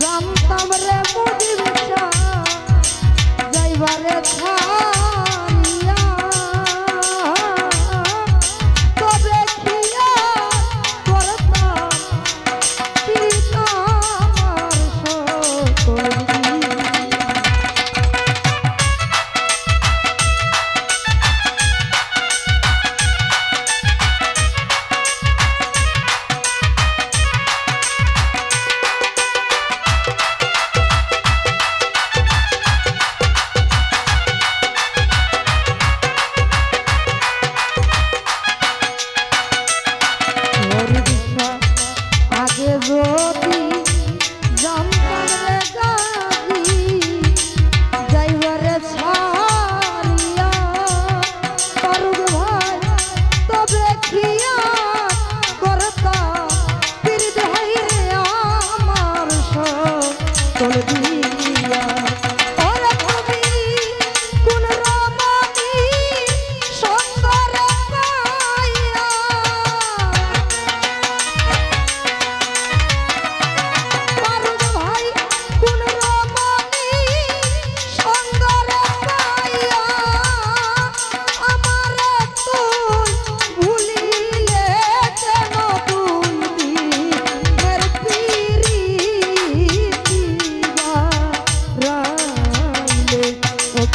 জানতাম রে মুদির যাইবারে থা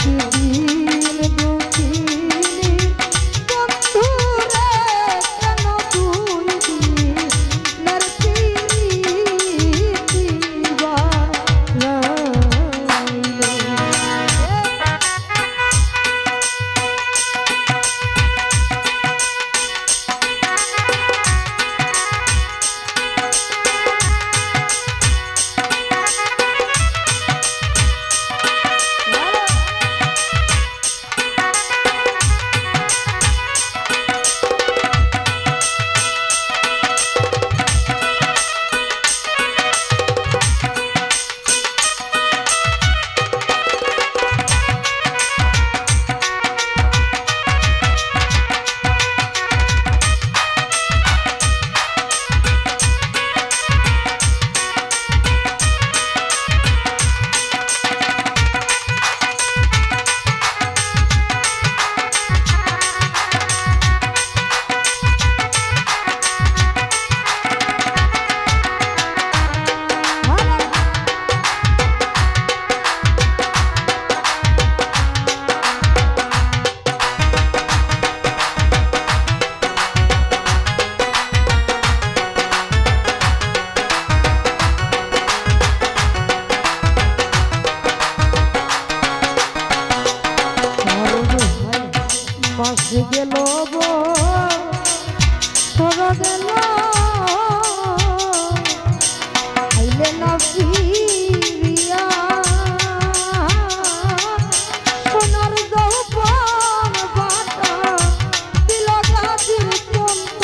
you. বাস গেল সরা গেল। আইলে না ফিরিয়া সোনার যৌবন বাটা দিল রাতির চন্দ্র